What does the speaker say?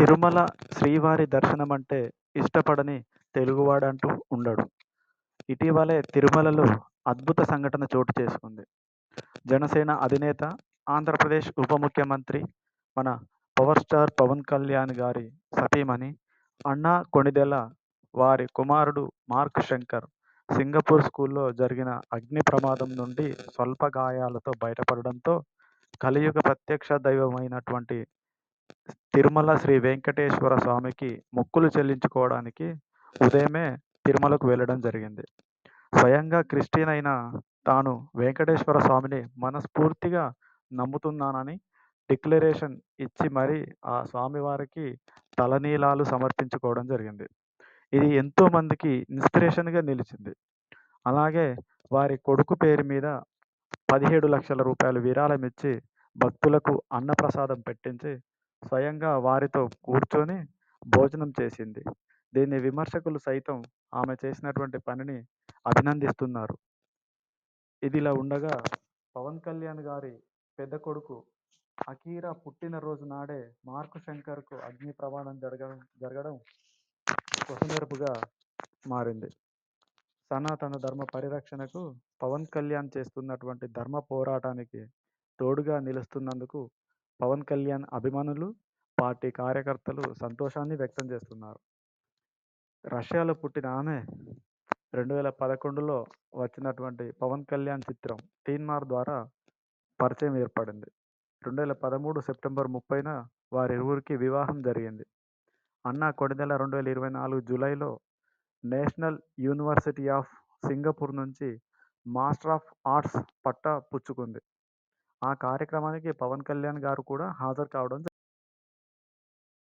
తిరుమల శ్రీవారి దర్శనమంటే ఇష్టపడని తెలుగువాడంటూ ఉండడు. ఇటీవలే తిరుమలలో అద్భుత సంఘటన చోటు చేసుకుంది. జనసేన అధినేత, ఆంధ్రప్రదేశ్ ఉప ముఖ్యమంత్రి, మన పవర్ స్టార్ పవన్ కళ్యాణ్ గారి సతీమణి అన్నా కొణిదెల వారి కుమారుడు మార్క్ శంకర్ సింగపూర్ స్కూల్లో జరిగిన అగ్ని ప్రమాదం నుండి స్వల్ప గాయాలతో బయటపడడంతో కలియుగ ప్రత్యక్ష దైవమైనటువంటి తిరుమల శ్రీ వెంకటేశ్వర స్వామికి మొక్కులు చెల్లించుకోవడానికి ఉదయమే తిరుమలకు వెళ్ళడం జరిగింది. స్వయంగా క్రిస్టియన్ అయిన తాను వెంకటేశ్వర స్వామిని మనస్ఫూర్తిగా నమ్ముతున్నానని డిక్లరేషన్ ఇచ్చి మరీ ఆ స్వామివారికి తలనీలాలు సమర్పించుకోవడం జరిగింది. ఇది ఎంతో మందికి ఇన్స్పిరేషన్గా నిలిచింది. అలాగే వారి కొడుకు పేరు మీద పదిహేడు లక్షల రూపాయలు విరాళం ఇచ్చి భక్తులకు అన్నప్రసాదం పెట్టించి స్వయంగా వారితో కూర్చొని భోజనం చేసింది. దీన్ని విమర్శకులు సైతం ఆమె చేసినటువంటి పనిని అభినందిస్తున్నారు. ఇదిలా ఉండగా పవన్ కళ్యాణ్ గారి పెద్ద కొడుకు అకీరా పుట్టినరోజు నాడే మార్కు శంకర్కు అగ్ని ప్రమాదం జరగడం జరగడం కొసమెరుపుగా మారింది. సనాతన ధర్మ పరిరక్షణకు పవన్ కళ్యాణ్ చేస్తున్నటువంటి ధర్మ పోరాటానికి తోడుగా నిలుస్తున్నందుకు పవన్ కళ్యాణ్ అభిమానులు, పార్టీ కార్యకర్తలు సంతోషాన్ని వ్యక్తం చేస్తున్నారు. రష్యాలో పుట్టిన ఆమె రెండు వేల పదకొండులో వచ్చినటువంటి పవన్ కళ్యాణ్ చిత్రం తీన్మార్ ద్వారా పరిచయం ఏర్పడింది. రెండు వేల పదమూడు సెప్టెంబర్ ముప్పైన వారిరువురికి వివాహం జరిగింది. అన్నా నెల రెండు వేల ఇరవై నాలుగు జూలైలో నేషనల్ యూనివర్సిటీ ఆఫ్ సింగపూర్ నుంచి మాస్టర్ ఆఫ్ ఆర్ట్స్ పట్టా పుచ్చుకుంది. ఆ కార్యక్రమానికి పవన్ కళ్యాణ్ గారు కూడా హాజరు కావడం